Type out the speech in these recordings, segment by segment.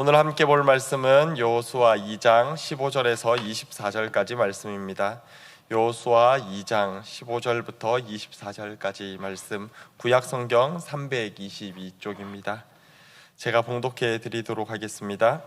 오늘 함께 볼 말씀은 여호수아 2장 15절에서 24절까지 말씀입니다. 여호수아 2장 15절부터 24절까지 말씀 구약 성경 322쪽입니다. 제가 봉독해 드리도록 하겠습니다.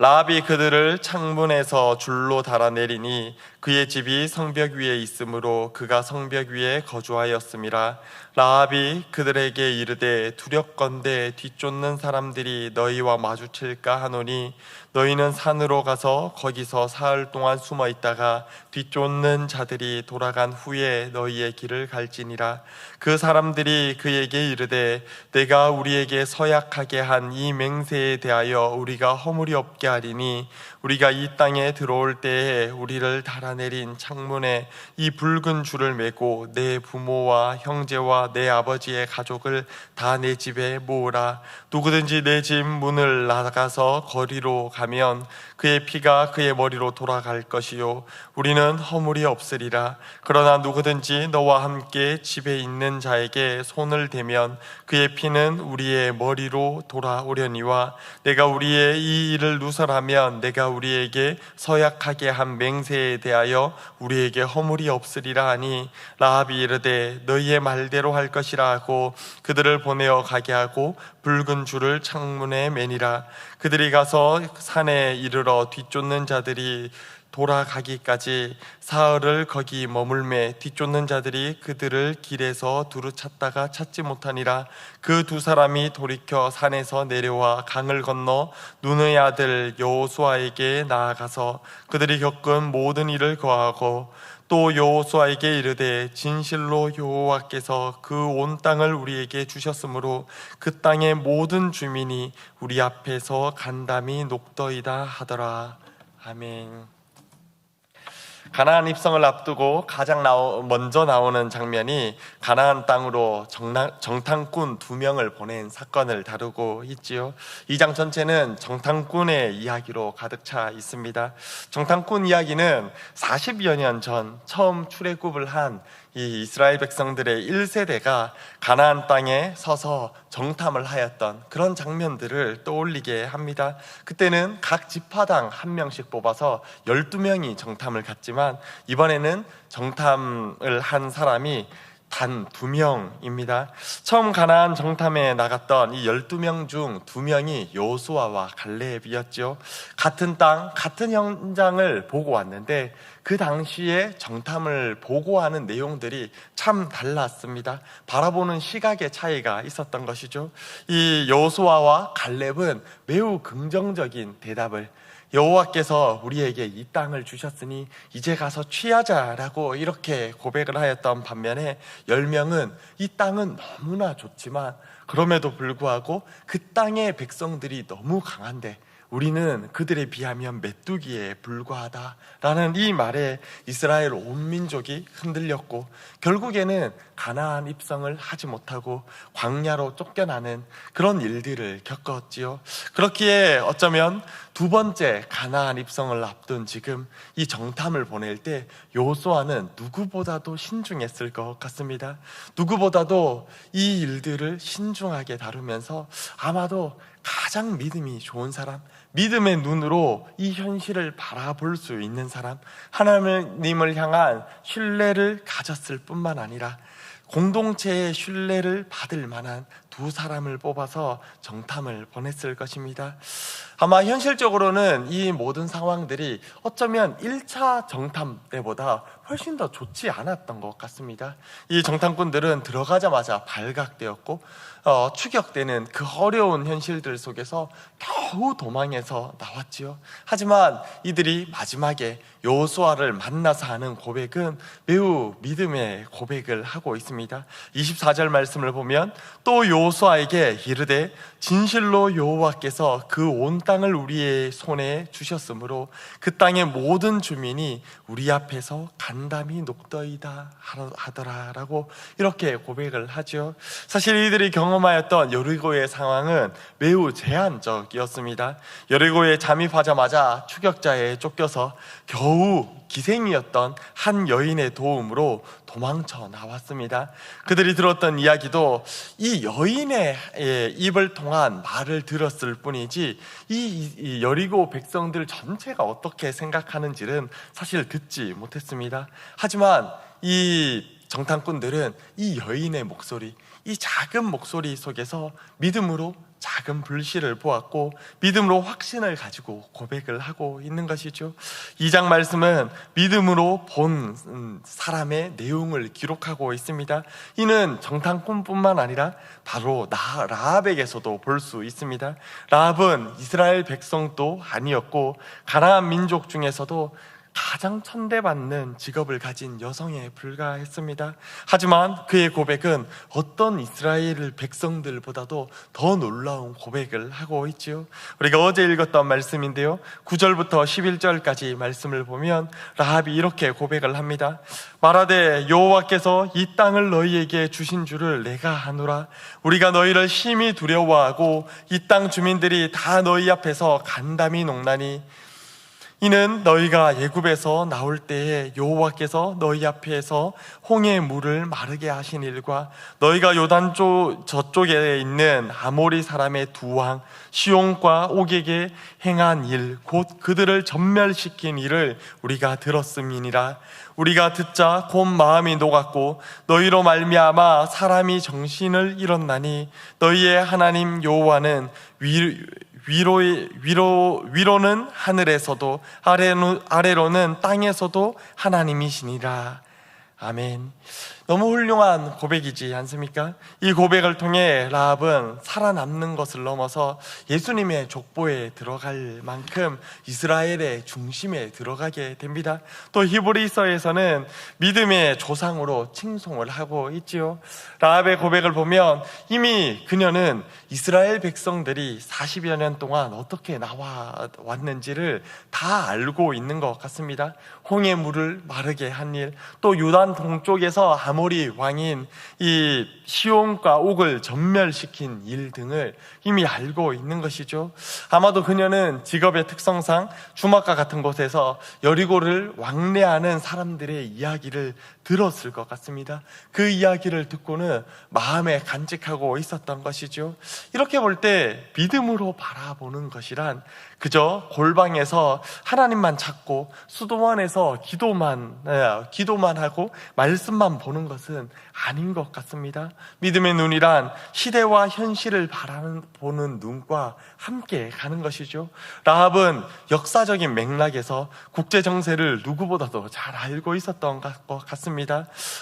라합이 그들을 창문에서 줄로 달아내리니 그의 집이 성벽 위에 있으므로 그가 성벽 위에 거주하였음이라 라합이 그들에게 이르되 두렵건대 뒤쫓는 사람들이 너희와 마주칠까 하노니 너희는 산으로 가서 거기서 사흘 동안 숨어 있다가 뒤쫓는 자들이 돌아간 후에 너희의 길을 갈지니라. 그 사람들이 그에게 이르되 내가 우리에게 서약하게 한 이 맹세에 대하여 우리가 허물이 없게 하리니 우리가 이 땅에 들어올 때에 우리를 달아내린 창문에 이 붉은 줄을 메고 내 부모와 형제와 내 아버지의 가족을 다 내 집에 모으라. 누구든지 내 집 문을 나가서 거리로 가면 그의 피가 그의 머리로 돌아갈 것이요. 우리는 허물이 없으리라. 그러나 누구든지 너와 함께 집에 있는 자에게 손을 대면 그의 피는 우리의 머리로 돌아오려니와 내가 우리의 이 일을 누설하면 내가 우리에게 서약하게 한 맹세에 대하여 우리에게 허물이 없으리라 하니 라합이 이르되 너희의 말대로 할 것이라 하고 그들을 보내어 가게 하고 붉은 줄을 창문에 매니라. 그들이 가서 산에 이르러 뒤쫓는 자들이 돌아가기까지 사흘을 거기 머물매 뒤쫓는 자들이 그들을 길에서 두루 찾다가 찾지 못하니라. 그 두 사람이 돌이켜 산에서 내려와 강을 건너 눈의 아들 여호수아에게 나아가서 그들이 겪은 모든 일을 거하고 또 여호수아에게 이르되 진실로 여호와께서 그 온 땅을 우리에게 주셨으므로 그 땅의 모든 주민이 우리 앞에서 간담이 녹더이다 하더라 아멘. 가나안 입성을 앞두고 가장 나오, 먼저 나오는 장면이 가나안 땅으로 정나, 정탐꾼 두 명을 보낸 사건을 다루고 있지요. 이 장 전체는 정탐꾼의 이야기로 가득 차 있습니다. 정탐꾼 이야기는 40여 년 전 처음 출애굽을 한이 이스라엘 백성들의 1세대가 가나안 땅에 서서 정탐을 하였던 그런 장면들을 떠올리게 합니다. 그때는 각 지파당 한 명씩 뽑아서 12명이 정탐을 갔지만 이번에는 정탐을 한 사람이 단 두 명입니다. 처음 가나안 정탐에 나갔던 이 12명 중 두 명이 요수아와 갈렙이었죠. 같은 땅, 같은 현장을 보고 왔는데 그 당시에 정탐을 보고하는 내용들이 참 달랐습니다. 바라보는 시각의 차이가 있었던 것이죠. 이 여호수아와 갈렙은 매우 긍정적인 대답을 여호와께서 우리에게 이 땅을 주셨으니 이제 가서 취하자라고 이렇게 고백을 하였던 반면에 열 명은 이 땅은 너무나 좋지만 그럼에도 불구하고 그 땅의 백성들이 너무 강한데 우리는 그들에 비하면 메뚜기에 불과하다라는 이 말에 이스라엘 온 민족이 흔들렸고 결국에는 가나안 입성을 하지 못하고 광야로 쫓겨나는 그런 일들을 겪었지요. 그렇기에 어쩌면 두 번째 가나안 입성을 앞둔 지금 이 정탐을 보낼 때 요수아는 누구보다도 신중했을 것 같습니다. 누구보다도 이 일들을 신중하게 다루면서 아마도 가장 믿음이 좋은 사람, 믿음의 눈으로 이 현실을 바라볼 수 있는 사람, 하나님을 향한 신뢰를 가졌을 뿐만 아니라 공동체의 신뢰를 받을 만한 두 사람을 뽑아서 정탐을 보냈을 것입니다. 아마 현실적으로는 이 모든 상황들이 어쩌면 1차 정탐 때보다 훨씬 더 좋지 않았던 것 같습니다. 이 정탐꾼들은 들어가자마자 발각되었고 어, 추격되는 그 어려운 현실들 속에서 겨우 도망해서 나왔지요. 하지만 이들이 마지막에 여호수아를 만나서 하는 고백은 매우 믿음의 고백을 하고 있습니다. 24절 말씀을 보면 또 여호수아에게 이르되 진실로 여호와께서 그 온 땅을 우리의 손에 주셨으므로 그 땅의 모든 주민이 우리 앞에서 간 담이 녹더이다 하더라라고 이렇게 고백을 하죠. 사실 이들이 경험하였던 여리고의 상황은 매우 제한적이었습니다. 여리고에 잠입하자마자 추격자에 쫓겨서 겨우 기생이었던 한 여인의 도움으로 도망쳐 나왔습니다. 그들이 들었던 이야기도 이 여인의 예, 입을 통한 말을 들었을 뿐이지 이, 이 여리고 백성들 전체가 어떻게 생각하는지는 사실 듣지 못했습니다. 하지만 이 정탐꾼들은 이 여인의 목소리, 이 작은 목소리 속에서 믿음으로 작은 불씨를 보았고 믿음으로 확신을 가지고 고백을 하고 있는 것이죠. 이장 말씀은 믿음으로 본 음, 사람의 내용을 기록하고 있습니다. 이는 정탐꾼뿐만 아니라 바로 나 라합에게서도 볼 수 있습니다. 라합은 이스라엘 백성도 아니었고 가나안 민족 중에서도 가장 천대받는 직업을 가진 여성에 불과했습니다. 하지만 그의 고백은 어떤 이스라엘 백성들보다도 더 놀라운 고백을 하고 있지요. 우리가 어제 읽었던 말씀인데요. 9절부터 11절까지 말씀을 보면 라합이 이렇게 고백을 합니다. 말하되 여호와께서 이 땅을 너희에게 주신 줄을 내가 하노라. 우리가 너희를 심히 두려워하고 이 땅 주민들이 다 너희 앞에서 간담이 농나니 이는 너희가 예굽에서 나올 때에 여호와께서 너희 앞에서 홍해의 물을 마르게 하신 일과 너희가 요단 쪽 저쪽에 있는 아모리 사람의 두 왕 시온과 옥에게 행한 일 곧 그들을 전멸시킨 일을 우리가 들었음이니라. 우리가 듣자 곧 마음이 녹았고 너희로 말미암아 사람이 정신을 잃었나니 너희의 하나님 여호와는 위 위로 위로 위로는 하늘에서도 아래로, 아래로는 땅에서도 하나님이시니라. 아멘. 너무 훌륭한 고백이지 않습니까? 이 고백을 통해 라합은 살아남는 것을 넘어서 예수님의 족보에 들어갈 만큼 이스라엘의 중심에 들어가게 됩니다. 또 히브리서에서는 믿음의 조상으로 칭송을 하고 있지요. 라합의 고백을 보면 이미 그녀는 이스라엘 백성들이 40여 년 동안 어떻게 나와 왔는지를 다 알고 있는 것 같습니다. 홍해 물을 마르게 한 일, 또 요단 동쪽에서 아 모리 왕인 이 시온과 옥을 전멸시킨 일 등을 이미 알고 있는 것이죠. 아마도 그녀는 직업의 특성상 주막과 같은 곳에서 여리고를 왕래하는 사람들의 이야기를 들었을 것 같습니다. 그 이야기를 듣고는 마음에 간직하고 있었던 것이죠. 이렇게 볼 때 믿음으로 바라보는 것이란 그저 골방에서 하나님만 찾고 수도원에서 기도만 네, 기도만 하고 말씀만 보는 것은 아닌 것 같습니다. 믿음의 눈이란 시대와 현실을 바라는 보는 눈과 함께 가는 것이죠. 라합은 역사적인 맥락에서 국제 정세를 누구보다도 잘 알고 있었던 것 같습니다.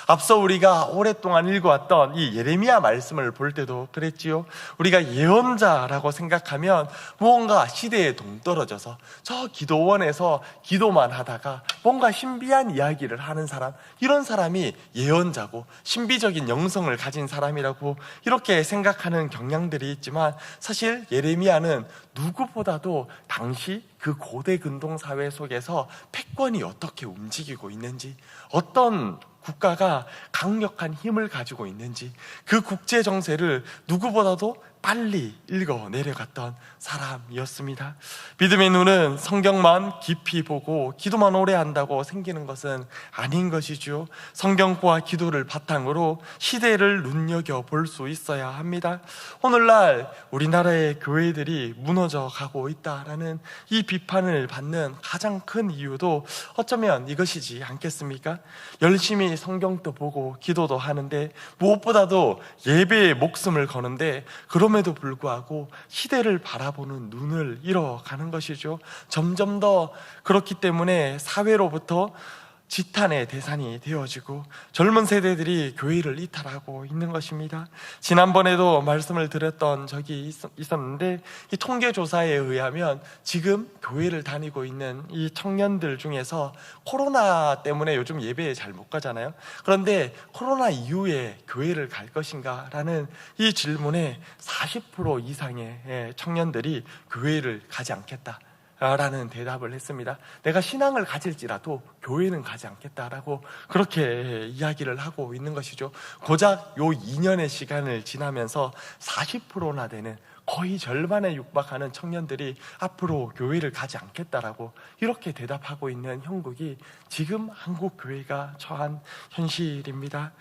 앞서 우리가 오랫동안 읽어왔던 이 예레미야 말씀을 볼 때도 그랬지요. 우리가 예언자라고 생각하면 무언가 시대에 동떨어져서 저 기도원에서 기도만 하다가 뭔가 신비한 이야기를 하는 사람 이런 사람이 예언자고 신비적인 영성을 가진 사람이라고 이렇게 생각하는 경향들이 있지만 사실 예레미야는 누구보다도 당시 그 고대 근동 사회 속에서 패권이 어떻게 움직이고 있는지 어떤 국가가 강력한 힘을 가지고 있는지 그 국제 정세를 누구보다도 빨리 읽어 내려갔던 사람이었습니다. 믿음의 눈은 성경만 깊이 보고 기도만 오래 한다고 생기는 것은 아닌 것이죠. 성경과 기도를 바탕으로 시대를 눈여겨 볼 수 있어야 합니다. 오늘날 우리나라의 교회들이 무너져 가고 있다라는 이 비판을 받는 가장 큰 이유도 어쩌면 이것이지 않겠습니까? 열심히 성경도 보고 기도도 하는데 무엇보다도 예배에 목숨을 거는데 그럼에도 불구하고 시대를 바라보는 눈을 잃어가는 것이죠. 점점 더 그렇기 때문에 사회로부터 지탄의 대상이 되어지고 젊은 세대들이 교회를 이탈하고 있는 것입니다. 지난번에도 말씀을 드렸던 적이 있었는데 이 통계 조사에 의하면 지금 교회를 다니고 있는 이 청년들 중에서 코로나 때문에 요즘 예배에 잘 못 가잖아요. 그런데 코로나 이후에 교회를 갈 것인가 라는 이 질문에 40% 이상의 청년들이 교회를 가지 않겠다. 라는 대답을 했습니다. 내가 신앙을 가질지라도 교회는 가지 않겠다라고 그렇게 이야기를 하고 있는 것이죠. 고작 요 2년의 시간을 지나면서 40%나 되는 거의 절반에 육박하는 청년들이 앞으로 교회를 가지 않겠다라고 이렇게 대답하고 있는 형국이 지금 한국 교회가 처한 현실입니다.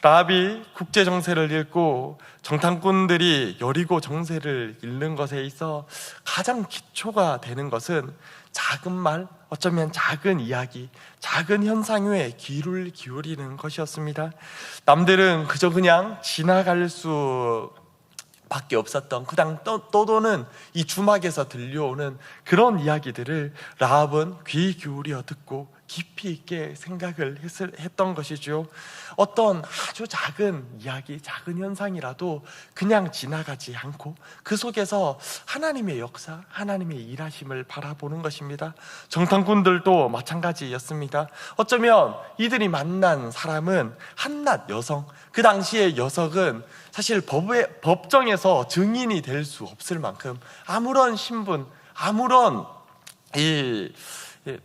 라합이 국제 정세를 읽고 정탐꾼들이 여리고 정세를 읽는 것에 있어 가장 기초가 되는 것은 작은 말, 어쩌면 작은 이야기, 작은 현상 외에 귀를 기울이는 것이었습니다. 남들은 그저 그냥 지나갈 수 밖에 없었던 그 당 떠도는 이 주막에서 들려오는 그런 이야기들을 라합은 귀 기울여 듣고 깊이 있게 생각을 했을, 했던 것이죠. 어떤 아주 작은 이야기, 작은 현상이라도 그냥 지나가지 않고 그 속에서 하나님의 역사, 하나님의 일하심을 바라보는 것입니다. 정탐꾼들도 마찬가지였습니다. 어쩌면 이들이 만난 사람은 한낱 여성, 그 당시의 여성은 사실 법의, 법정에서 증인이 될 수 없을 만큼 아무런 신분, 아무런 이, 이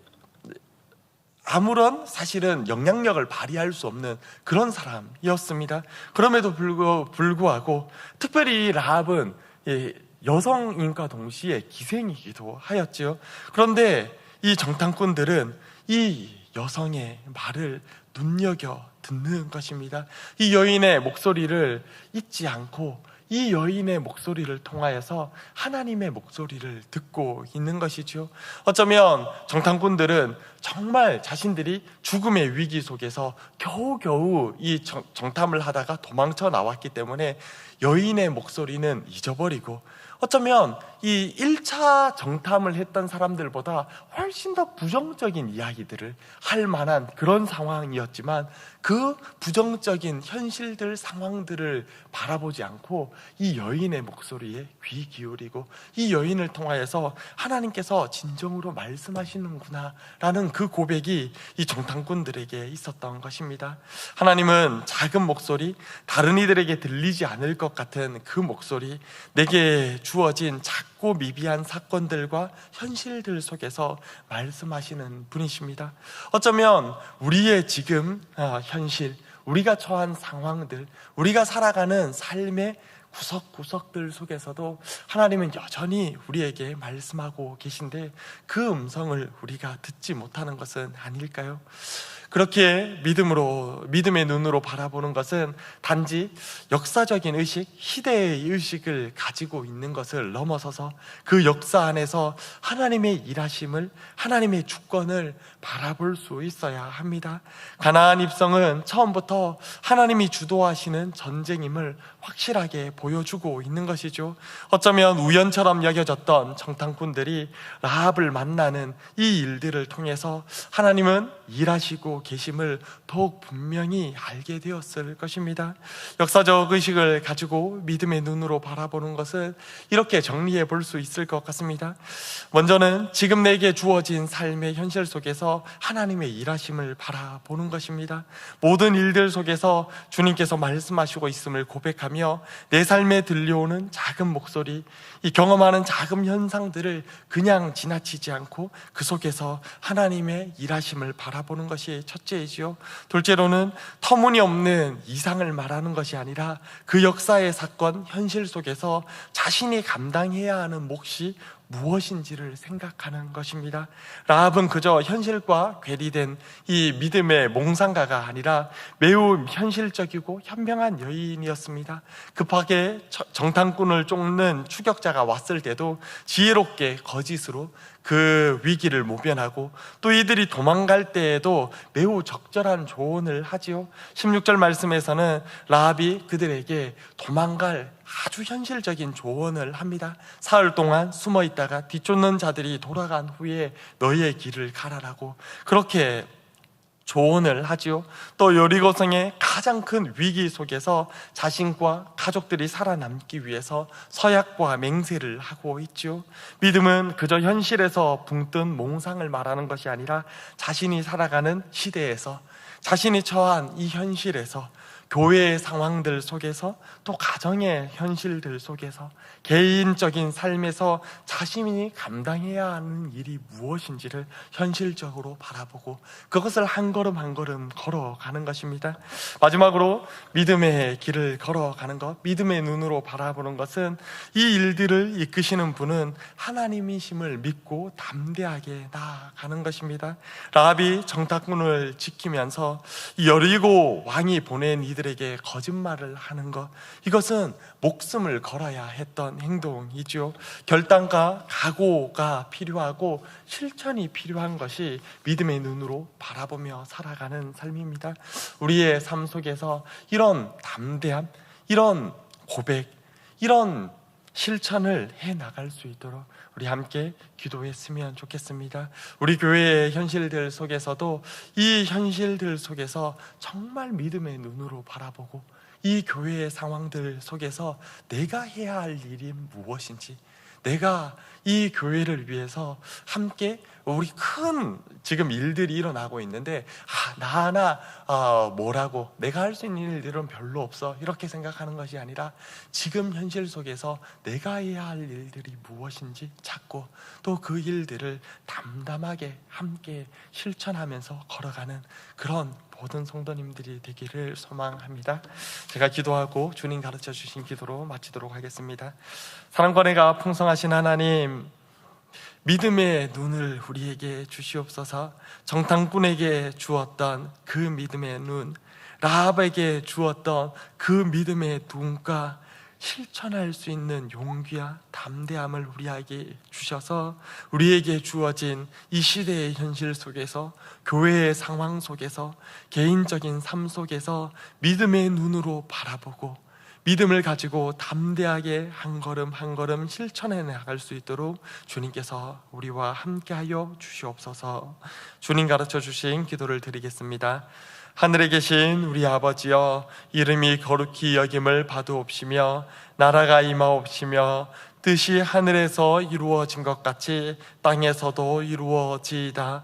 아무런 사실은 영향력을 발휘할 수 없는 그런 사람이었습니다. 그럼에도 불구, 불구하고 특별히 라합은 이 여성인과 동시에 기생이기도 하였지요. 그런데 이 정탐꾼들은 이 여성의 말을 눈여겨 듣는 것입니다. 이 여인의 목소리를 잊지 않고 이 여인의 목소리를 통하여서 하나님의 목소리를 듣고 있는 것이죠. 어쩌면 정탐꾼들은 정말 자신들이 죽음의 위기 속에서 겨우겨우 이 정, 정탐을 하다가 도망쳐 나왔기 때문에 여인의 목소리는 잊어버리고 어쩌면 이 1차 정탐을 했던 사람들보다 훨씬 더 부정적인 이야기들을 할 만한 그런 상황이었지만 그 부정적인 현실들 상황들을 바라보지 않고 이 여인의 목소리에 귀 기울이고 이 여인을 통하여서 하나님께서 진정으로 말씀하시는구나 라는 그 고백이 이 정탐꾼들에게 있었던 것입니다. 하나님은 작은 목소리, 다른 이들에게 들리지 않을 것 같은 그 목소리, 내게 주 어진 작고 미비한 사건들과 현실들 속에서 말씀하시는 분이십니다. 어쩌면 우리의 지금 어, 현실, 우리가 처한 상황들, 우리가 살아가는 삶의 구석구석들 속에서도 하나님은 여전히 우리에게 말씀하고 계신데 그 음성을 우리가 듣지 못하는 것은 아닐까요? 그렇게 믿음으로 믿음의 눈으로 바라보는 것은 단지 역사적인 의식, 시대의 의식을 가지고 있는 것을 넘어서서 그 역사 안에서 하나님의 일하심을 하나님의 주권을 바라볼 수 있어야 합니다. 가나안 입성은 처음부터 하나님이 주도하시는 전쟁임을 확실하게 보여주고 있는 것이죠. 어쩌면 우연처럼 여겨졌던 정탐꾼들이 라합을 만나는 이 일들을 통해서 하나님은 일하시고 계심을 더욱 분명히 알게 되었을 것입니다. 역사적 의식을 가지고 믿음의 눈으로 바라보는 것은 이렇게 정리해 볼 수 있을 것 같습니다. 먼저는 지금 내게 주어진 삶의 현실 속에서 하나님의 일하심을 바라보는 것입니다. 모든 일들 속에서 주님께서 말씀하시고 있음을 고백하며 내 삶에 들려오는 작은 목소리, 이 경험하는 작은 현상들을 그냥 지나치지 않고 그 속에서 하나님의 일하심을 바라보는 것이 첫째이지요. 둘째로는 터무니없는 이상을 말하는 것이 아니라 그 역사의 사건, 현실 속에서 자신이 감당해야 하는 몫이 무엇인지를 생각하는 것입니다. 라합은 그저 현실과 괴리된 이 믿음의 몽상가가 아니라 매우 현실적이고 현명한 여인이었습니다. 급하게 정탐꾼을 쫓는 추격자가 왔을 때도 지혜롭게 거짓으로 그 위기를 모면하고 또 이들이 도망갈 때에도 매우 적절한 조언을 하지요. 16절 말씀에서는 라합이 그들에게 도망갈 아주 현실적인 조언을 합니다. 사흘 동안 숨어 있다가 뒤쫓는 자들이 돌아간 후에 너희의 길을 가라라고 그렇게 조언을 하지요. 또 여리고성의 가장 큰 위기 속에서 자신과 가족들이 살아남기 위해서 서약과 맹세를 하고 있죠. 믿음은 그저 현실에서 붕뜬 몽상을 말하는 것이 아니라 자신이 살아가는 시대에서 자신이 처한 이 현실에서 교회의 상황들 속에서 또 가정의 현실들 속에서 개인적인 삶에서 자신이 감당해야 하는 일이 무엇인지를 현실적으로 바라보고 그것을 한 걸음 한 걸음 걸어가는 것입니다. 마지막으로 믿음의 길을 걸어가는 것, 믿음의 눈으로 바라보는 것은 이 일들을 이끄시는 분은 하나님이심을 믿고 담대하게 나아가는 것입니다. 라합이 정탐꾼을 지키면서 여리고 왕이 보낸 이들 에게 거짓말을 하는 것, 이것은 목숨을 걸어야 했던 행동이죠. 결단과 각오가 필요하고 실천이 필요한 것이 믿음의 눈으로 바라보며 살아가는 삶입니다. 우리의 삶 속에서 이런 담대함, 이런 고백, 이런 실천을 해 나갈 수 있도록 우리 함께 기도했으면 좋겠습니다. 우리 교회의 현실들 속에서도 이 현실들 속에서 정말 믿음의 눈으로 바라보고 이 교회의 상황들 속에서 내가 해야 할 일이 무엇인지 내가 이 교회를 위해서 함께 우리 큰 지금 일들이 일어나고 있는데 아, 나 하나 어, 뭐라고 내가 할 수 있는 일들은 별로 없어 이렇게 생각하는 것이 아니라 지금 현실 속에서 내가 해야 할 일들이 무엇인지 찾고 또 그 일들을 담담하게 함께 실천하면서 걸어가는 그런 모든 성도님들이 되기를 소망합니다. 제가 기도하고 주님 가르쳐 주신 기도로 마치도록 하겠습니다. 사랑과 내가 풍성하신 하나님 믿음의 눈을 우리에게 주시옵소서. 정탐꾼에게 주었던 그 믿음의 눈 라합에게 주었던 그 믿음의 눈과 실천할 수 있는 용기와 담대함을 우리에게 주셔서 우리에게 주어진 이 시대의 현실 속에서 교회의 상황 속에서 개인적인 삶 속에서 믿음의 눈으로 바라보고 믿음을 가지고 담대하게 한 걸음 한 걸음 실천해 나갈 수 있도록 주님께서 우리와 함께하여 주시옵소서. 주님 가르쳐 주신 기도를 드리겠습니다. 하늘에 계신 우리 아버지여 이름이 거룩히 여김을 받으옵시며 나라가 임하옵시며 뜻이 하늘에서 이루어진 것 같이 땅에서도 이루어지이다.